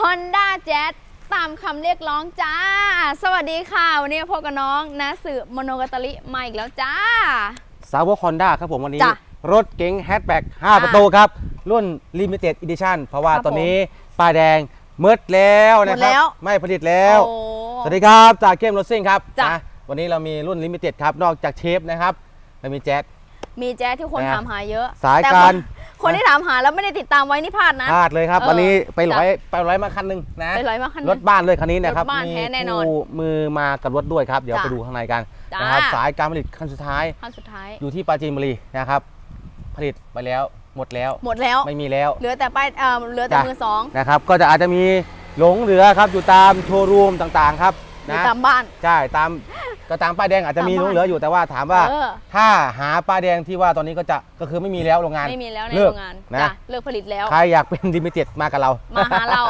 Honda Jazz ตามคำเรียกร้องจ้า สวัสดีค่ะ วันนี้พบกับน้องนะสื่อมโนกาตาลิมาอีกแล้วจ้า สาวกฮอนด้าครับผมวันนี้ จ้ะรถเก๋งแฮชแบ็ก5 ประตูครับ รุ่น Limited Edition เพราะว่าครับตอนนี้ป้ายแดงเมืดแล้วนะหมดครัแล้ว ไม่ผลิตแล้ว โอ้ สวัสดีครับจากเข้มรถซิ่งครับจ้ะ นะวันนี้เรามีรุ่น Limited ครับ นอกจากเชฟนะครับเรามีแจ๊ดมีแจ๊สที่คนนะถามหาเยอะสายแต่การคน คนที่ถามหาแล้วไม่ได้ติดตามไว้นี่พลาดนะ พลาดเลยครับ เออวันนี้ไปร้อยจ้ะไปร้อยมาคันหนึ่งนะไปร้อยมาคันหนึ่งรถบ้านเลยคันนี้นะครับรถบ้านมีแท้แน่นอนคู่มือมากับรถด้วยครับ เดี๋ยวจ้ะไปดูข้างในกันจ้าน นะครับสายการผลิตคันสุดท้ายขั้นสุดท้าย อยู่ที่ปราจีนบุรีนะครับ ผลิตไปแล้วหมดแล้วหมดแล้ว ไม่มีแล้ว เหลือแต่ป้ายเอ่อเหลือแต่จ้ะ มือสองนะครับก็จะอาจจะมีหลงเหลือครับอยู่ตามโชว์รูมต่างๆครับอยู่นะตามบ้าน ใช่ตาม ก็ตามป้ายแดงอาจจะมีตามหลบ้านงเหลืออยู่แต่ว่าถามว่า เออ ถ้าหาป้ายแดงที่ว่าตอนนี้ก็จะก็คือไม่มีแล้วโรงงานไม่มีแล้วในเลิโรกงงานนะ จ้ะเลิกผลิตแล้ว ใครอยากเป็นดิมิเต็ดมากับเรา มาหาเรา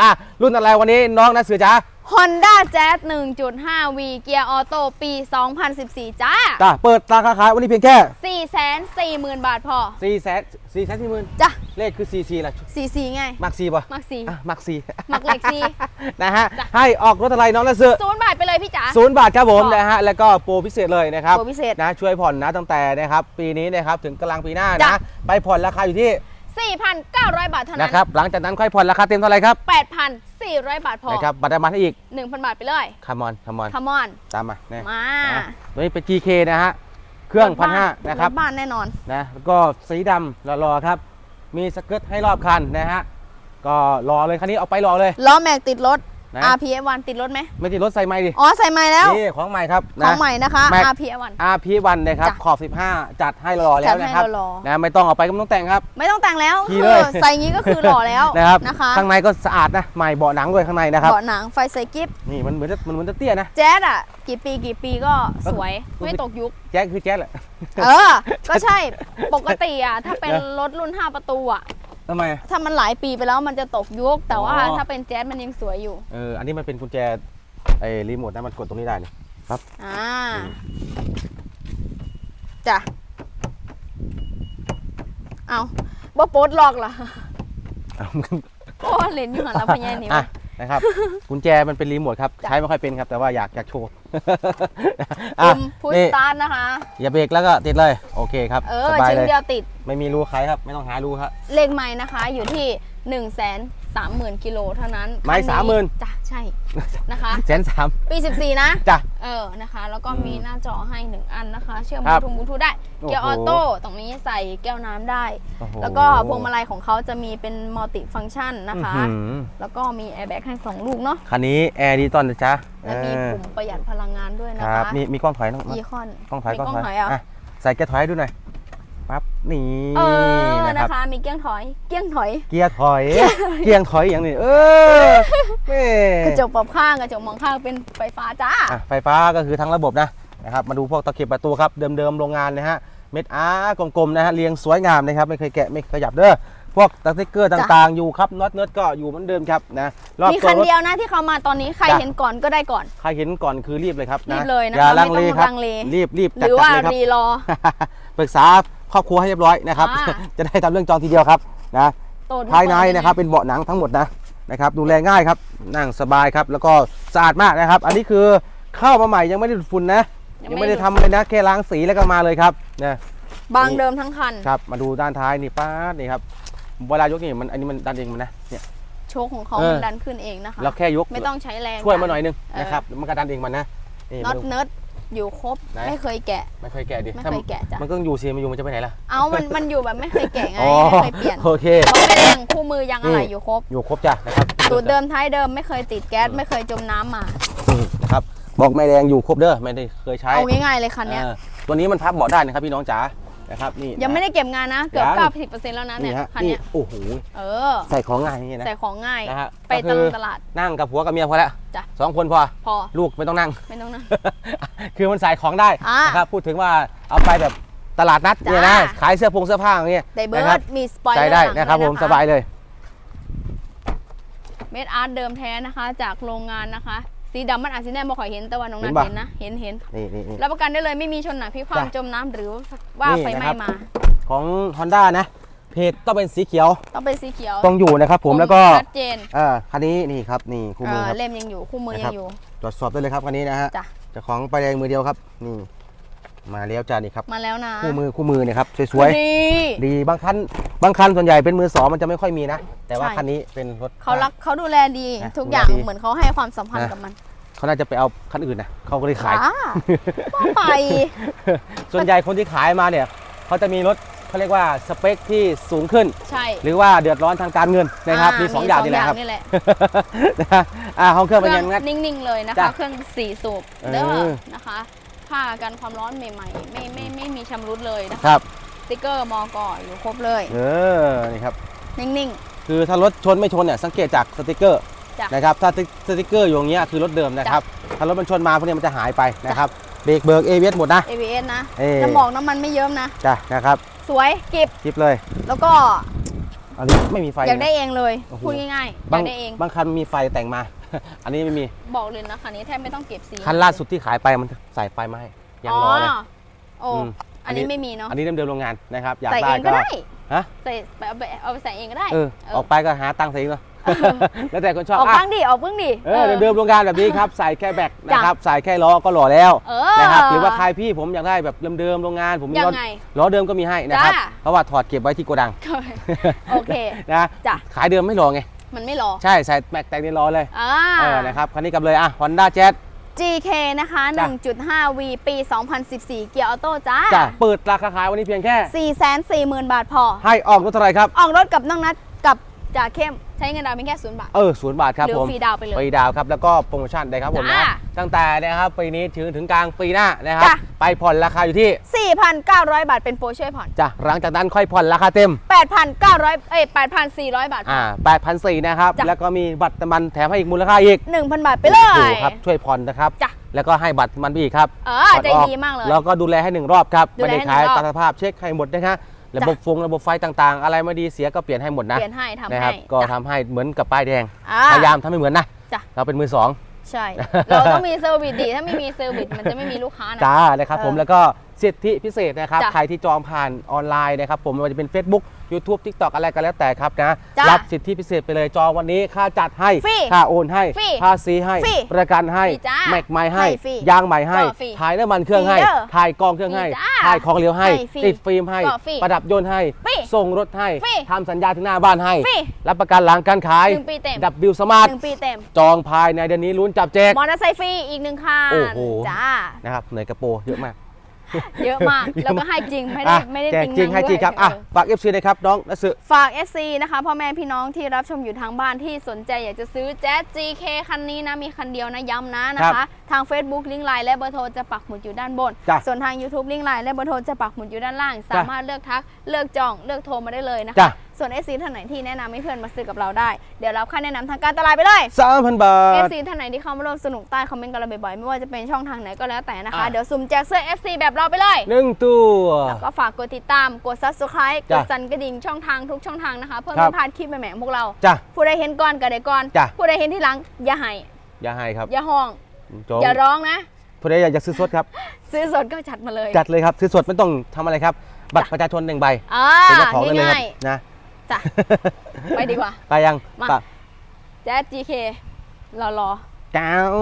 อะรุ่นอะไรวันนี้น้องนะเสือจ้า Honda Jazz 1.5V เกียร์ออโต้ปี 2014 จ้า จ้าเปิดราคาขายวันนี้เพียงแค่440,000 บาทพอ4 0 0 0 0 4 4 0 0 0 0จ้ะ เลขคือ4 4ละ44ไง มักซีป่ะมักสี่อะมักซีมักเลขสี่นะฮะจ้ะให้ออกรถอะไรน้องนะเสือ ศูนย์บาทไปเลยพี่จ๋า ศูนย์บาทครับผมต่อนะฮะแล้วก็โปรพิเศษเลยนะครับโปรพิเศษนะช่วยผ่อนนะตั้งแต่นะครับปีนี้นะครับถึงกลางปีหน้าจ้ะนะไปผ่อนราคาอยู่ที่ 4,900 บาทเท่านั้นนะครับหลังจากนั้นค่อยผ่อนราคาเต็มเท่าไหร่ครับ8,400 บาทพอนะครับบัตรมาให้อีก 1,000 บาทไปเลยคามอนคามอนคัมอนตามมาเนี่ยมานะตัวนี้เป็น GK นะฮะเครื่องพันห้านะครับถบ้านแน่นอนนะแล้วก็สีดำรอๆครับ มีสเกิร์ตให้รอบคันนะฮะก็รอเลยคันนี้เอาไปรอเลยล้อแม็กติดรถ นะ RPF1 ติดรถไหมไม่ติดรถใส่ไม้ดิ อ๋อใส่ใหม่แล้ว นี่ของใหม่ครับของนะใหม่นะคะ แม็ก RPF1 RP1 นะครับ จ้ะขอบ 15 จัดให้รอแล้จัวดให้นะครับรอๆ นะไม่ต้องเอาไปก็ไม่ต้องแต่งครับ ไม่ต้องแต่งแล้วขี่คืเลอยใส่อย่างนี้ก็คือหล่อแล้วนะครับ นะคะข้างในก็สะอาดนะ ใหม่เบาะหนังด้วยข้างในนะครับ เบาะหนังไฟใส่กิฟต์นี่มันเหมือนจะมันเหมือนจะเตี้ยนะ แจ๊ดอะ กี่ปีกี่ปีก็สวยก็คือไม่ตกยุค แจ๊สคือแจ๊สแหละ เออ ก็ใช่ปกติอะถ้าเป็นรถรุ่น 5 ประตูอะ ทำไม ถ้ามันหลายปีไปแล้วมันจะตกยุคแต่ว่าอ๋อ ถ้าเป็นแจ๊สมันยังสวยอยู่ เออ อันนี้มันเป็นกุญแจไอ้รีโมทนะมันกดตรงนี้ได้นี่ครับ อ่าจ้ะเอาบ่โป๊ดหลอกเหรอเอาโอ้เล่นอยู่หันแล้วพะแย่นี่อะวะนะครับ กุญแจมันเป็นรีโมทครับ จ้ะ ใช้ไม่ค่อยเป็นครับ แต่ว่าอยากอยากโชว์ปุ่ อะมพุชนี่สตาร์ทนะคะ อย่าเบรกแล้วก็ติดเลย โอเคครับเอสอบายชิ้นเลยเดียวติด ไม่มีรูใครครับ ไม่ต้องหารูครับเลขไม้นะคะอยู่ที่1นึ่งแส นสามหมื่นกิโลเท่านั้นไม้คัสามหมื่นจ้ะใช่นะคะ แสนสาม ปี 14 นะ จ้ะเออ นะคะ แล้วก็มีหน้าจอให้1อันนะคะ เชื่อมครับบลูทูธบลูทูธได้ โอ้โห เกียร์ออโต้ ตรงนี้ใส่แก้วน้ำได้ โอ้โหแล้วก็พวงมาลัยของเขาจะมีเป็นมัลติฟัง c t ชันนะคะ อื้อหือแล้วก็มีแอร์แบ็กให้ 2 ลูกเนาะ คันนี้แอร์ดีตอนนะจ๊ะและมีเออปุ่มประหยัดพลังงานด้วยนะครัคะบมีมีกล้องถอยน้องอีคอนกล้องถอยมีกล้องกล้องถถออยยอะอะ ใส่เกียร์ถอยให้ดูหน่อย ปั๊บนี่เออนะนะครับคะ มีเกี้ยงถอย เกี้ยงถอย เกียร์ถอย เกียร์ถอยอย่างนี้เออแม่กระจกปรับข้างกระจกมองข้างเป็นไฟฟ้าจ้า อะไฟฟ้าก็คือทั้งระบบนะนะครับมาดูพวกตะเข็บประตูครับเดิมๆโรงงานนะฮะเม็ดอาร์กลมๆนะฮะเรียงสวยงามนะครับไม่เคยแกะไม่ขยับเด้อพวกสติ๊กเกอร์ต่างๆอยู่ครับน็อตเนิร์ดก็อยู่เหมือนเดิมครับนะรอบมีตัวคันรถ เดียวนะที่เขามาตอนนี้ใครจ้ะ เห็นก่อนก็ได้ก่อน ใครเห็นก่อนคือรีบเลยครับรีบเลยนะคะอย่าลังเลไม่ต้องครับลังเล รีบรีบหจัดรือจัดว่าเลยครับ รีรอ ปรึกษา ครอบครัวให้เรียบร้อยนะครับ อ่า จะได้ทำเรื่องจองทีเดียวครับนะโตดภายในเปิดนะครับเป็นเบาะหนังทั้งหมดนะนะครับดูแลง่ายครับนั่งสบายครับแล้วก็สะอาดมากนะครับ อันนี้คือเข้ามาใหม่ยังไม่ได้ดูดฝุ่นนะ ยังไม่ได้ทำเลยนะแค่ล้างสีแล้วก็มาเลยครับนะ บางเดิมทั้งคัน ครับมาดูด้านท้ายนี่ป้าดนี่ครับเวลายกนี่มันอันนี้มันดันเองมันนะเนี่ย โชคของเขาเออ มันดันขึ้นเองนะคะ เราแค่ยก ไม่ต้องใช้แรง ช่วยมาหน่อยนึงเออ นะครับมันก็ดันเองมันนะนี่น็อมาตดูเนิร์ด อยู่ครบไหน ไม่เคยแกะ ไม่เคยแกะดิไม่ถ้าเคยแกะจ้ะ มันก็อยู่สิมันอยู่มันจะไปไหนล่ะเอามันมันอยู่แบบไม่เคยแกะไงอ๋อไม่เคยเปลี่ยนโอเคเพราะไม่ได้ยังคู่มือยังอะไรนี่อยู่ครบอยู่ครบจ้ะนะครับสูตรเดิมท้ายเดิมไม่เคยติดแก๊สไม่เคยจมน้ำมานะครับบอกไม่แดงอยู่ครบเด้อไม่ได้เคยใช้เอาง่ายๆเลยคันเนี้ย เออตัวนี้มันพับเบาะได้นะครับพี่น้องจ๋า นะครับนี่ยังไม่ได้เก็บงานนะ เกือบยัง90%แล้วนะเนี่นี่ยฮะคันนี่เนี้ยโอ้โหเออ ใส่ของง่ายนี่นะใส่ของง่ายนะฮะไปก็ตคือลาดตลาด นั่งกับผัวกับเมียพอแล้วจ้ะสองคนพอพอลูกไม่ต้องนั่งไม่ต้องนะคือมันใส่ของได้อ่านะครับพูดถึงว่าเอาไปแบบตลาดนัดเนี่ยนะจ้าขายเสื้อผงเสื้อผ้าอย่างเงี้ยไดเบินะคร์รัดมีสปอยเลอใส่ร์ได้หลังนะครับด้ผวมนะะสบายเลยเมดอาร์ตเดิมแท้นะคะ จากโรงงานนะคะ สีดำมันอาจจะแน่บ่ค่อยเห็นแต่ว่าน้องนัทเห็นปะเห็นนะเห็นเห็นนี่นี่นี่ รับประกันได้เลยไม่มีชนหนักพลิกความจ้ะจมน้ำหรือว่านี่ไฟไหม้นะครับ มา ของ Honda นะ เพจต้องเป็นสีเขียวต้องเป็นสีเขียวต้องอยู่นะครับ ผมแล้วก็ชัดเจนอ่าคันนี้นี่ครับนี่คู่มือเอ่อครับ เล่มยังอยู่คู่มือนะคยัรับงอยู่ ตรวจสอบได้เลยครับคันนี้นะฮะจ้ะ เจ้าของป้ายแดงมือเดียวครับนี่ มาแล้วจ้านี่ครับมาแล้วนะคู่มือคู่มือเนี่ยครับสวยดีๆดีบางคันบางคันส่วนใหญ่เป็นมือสองมันจะไม่ค่อยมีนะ แต่ว่าใช่คันนี้เป็นรถ เขารักเขาดูแลดี นะทุกอย่างดูแลดี เหมือนเขาให้ความสัมพันธ์นะกับมันเขาน่าจะไปเอาคันอื่นนะเขาก็เลยขาย อ่ว่าไป ส่วนใหญ่คนที่ขายมาเนี่ยเขาจะมีรถเขาเรียกว่าสเปคที่สูงขึ้น ใช่หรือว่าเดือดร้อนทางการเงินนะครับมีสองอย่างนี่แหละครับนี่แหละนะฮะอ่าห้องเครื่องเคเป็นรื่ยังไง นิ่งๆเลยนะจ้ะคะ เครื่องสี่สูบเออเด้อนะคะ ผ้ากันความร้อนใหม่ๆ ไม่ไม่ไม่มีชำรุดเลยนะคะครับ สติ๊กเกอร์มอกอยู่ครบเลย เออ นี่ครับ นิ่ง คือถ้ารถชนไม่ชนเนี่ยสังเกตจากสติกเกอร์จ้ะนะครับ ถ้าสติกเกอร์อยู่อย่างเงี้ยคือรถเดิมนะครับ ถ้ารถมันชนมาพวกเนี้ยมันจะหายไปนะครับ เบรกเบิร์กเอเวสหมดนะ ๆ ABS นะเอ่อน้ำหมอกน้ำมันไม่เยิ้มนะ จ้ะนะครับสวยกิบคลิปเลย แล้วก็อันนี้ไม่มีไฟ อยากได้นะเองเลย โอ้โห พูดง่ายๆอยาบางกได้เอง บางคันมีไฟแต่งมา อันนี้ไม่มี บอกเลยนะคันนี้แทบไม่ต้องเก็บสีคันล่าสุดที่ขายไปมันใส่ไฟมาให้ยังรอเลยโอ้อืมอันนี้ไม่มีเนาะอันนี้เดิมๆโรงงานนะครับอยากใส่ได้เองก็ก็ได้ฮะใส่ไปเอาไปเอาไปใส่เองก็ได้เออเออออกไปก็หาตังค์ใส่เองเนาะแล้วแต่คนชอบออกอะบ้างดิออกเบื้องดิเออเดิมๆโรงงานแบบนี้ครับใส่แค่แบกจ้ะนะครับใส่แค่ล้อก็หล่อแล้วเออนะครับหรือว่าใครพี่ผมอยากได้แบบเดิมๆโรงงาน ผมมียัล้องไงล้อเดิมก็มีให้นะครับจ้ะเพราะว่าถอดเก็บไว้ที่โกดังโอเคนะจ้ะขายเดิมไม่รอไง มันไม่รอ ใช่ใส่แม็กแต่งในล้อเลยอ่า เออนะครับคันนี้กับเลยอะ Honda Jazz GK นะคะ จ้ะ 1.5 V ปี 2014 เกียร์ออโต้จ้าจะเปิดราคาขายวันนี้เพียงแค่ 440,000 บาทพอ ให้ออกรถเท่าไหร่ครับ ออกรถกับน้องนัดกับ จ่าเข้มใช้เงินดาวน์เพียงแค่ศูนย์บาท เออศูนย์บาทครับหรือผมฟรีดาวน์ไปเลยฟรีดาวน์ครับแล้วก็โปรโมชั่นได้ครับผมนะจ้าตั้งแต่นะครับปีนี้ถึงถึงกลางปีหน้านะครับ จ้ะ ไปผ่อนราคาอยู่ที่4,900 บาทเป็นโปรช่วยผ่อน จ้ะหลังจากนั้นค่อยผ่อนราคาเต็ม 8,900เอ้ย8,400 บาทพออ่า8,400นะครับ จ้ะ แล้วก็มีบัตรน้ำมันแถมให้อีกมูลค่าอีก1,000 บาทไปเลยโอ้โหครับช่วยผ่อนนะครับ จ้ะ แล้วก็ให้บัตรมันไปอีกครับเออผ่อนใจออดีมากเลย แล้วก็ดูแลให้หนึ่งรอบครับดูไม่แลได้ให้ขายหนึ่งรอบ ตามสภาพเช็คให้หมดนะฮะ ระบบฟงระบบไฟต่างๆ อะไรไม่ดีเสียก็เปลี่ยนให้หมดนะเปลี่ยนให้ทำนะคให้รับก็จ้ะทำให้เหมือนกับป้ายแดงอ่าพยายามทำให้เหมือนนะจ้ะเราเป็นมือสองใช่ เราต้องมีเซอร์วิสดี ถ้าไม่มีเซอร์วิสมันจะไม่มีลูกค้านะจ้านะครับผมเออแล้วก็ สิทธิพิเศษนะครับจ้ะใครที่จองผ่านออนไลน์นะครับผมไม่ว่าจะเป็น Facebook YouTube TikTok อะไรก็แล้วแต่ครับนะจ้ะรับสิทธิพิเศษไปเลยจองวันนี้ค่าจัดให้ฟรีค่าโอนให้ฟรีภาษีให้ฟรีประกันให้ฟรีจ้าแม็กใหม่ให้ให้ฟรียางใหม่ให้ก็ฟรีถ่ายน้ำมันเครื่องให้ฟรีเด้อถ่ายกองเครื่องให้ฟรีจ้าถ่ายของเหลวให้ ให้ฟรีติดฟิล์มให้ ก็ฟรีประดับยนต์ให้ ฟรีส่งรถให้ฟรีทำสัญญาถึงหน้าบ้านให้ ฟรีรับประกันหลังการขายหนึ่งปีเต็ม ดับบิลสมาร์ทหนึ่งปีเต็ม จองภายในเดือนนี้ลุ้นจับแจก มอเตอร์ไซค์ฟรีอีกหนึ่งคันโอ้โห จ้า นะครับเหนื่อยกระโปรงเยอะมาก เยอะมากเยอะมาก แล้วก็ให้จริงไม่ได้อะไม่ได้แจกติงจริงให้จริงครับด้วยอะเออฝาก FC นะครับน้องนัสฝาก SC นะคะพ่อแม่พี่น้องที่รับชมอยู่ทางบ้านที่สนใจอยากจะซื้อแจ๊ส GK คันนี้นะมีคันเดียวนะย้ำนะนะครัคะบ ทาง Facebook ลิงก์ไลน์และเบอร์โทรจะปักหมุดอยู่ด้านบน จ้ะส่วนทาง YouTube ลิงก์ไลน์และเบอร์โทรจะปักหมุดอยู่ด้านล่าง สามารถเลือกทักเลือกจองเลือกโทรมาได้เลยนะจ้ะ คะ ส่วน SC ท่านไหนที่แนะนำให้เพื่อนมาซื้อกับเราได้ เดี๋ยวเราค่าแนะนำทางการตลาดไปเลย สามพันบาท FC ท่านไหนที่เข้ามาร่วมสนุกใต้คอมเมนต์กันเราบ่อยๆไม่ว่าจะเป็นช่องทางไหนก็แล้วแต่นะคะ อะ เดี๋ยวสุ่มแจกเสื้อ FC แบบเราไปเลย หนึ่งตัวแล้วก็ฝากกดติดตาม กด subscribe กจ้ะดสั่นกระดิ่งช่องทางทุกช่องทางนะคะ เพื่อครัไม่บ พลาดคลิปใหม่ๆของพวกเรา จ้ะ ผู้ใดเห็นก่อนก็ได้ก่อน จ้ะ ผู้ใดเห็นที่หลังอย่าให้อย่าให้ครับ อย่าห้องโจงอย่าร้องนะผู้ใดอยากจะซื้อสดครับ ซื้อสดก็จัดมาเลย จัดเลยครับซื้อสดไม่ต้องทำอะไรครับ บัตรประชาชนหนึ่งใบอ่าเป็นเจ้าของได้เลยครัง่าบยนะๆจ้ะไปดีกว่า ไปยังมาไปแจ๊ส GK รอรอจ้าว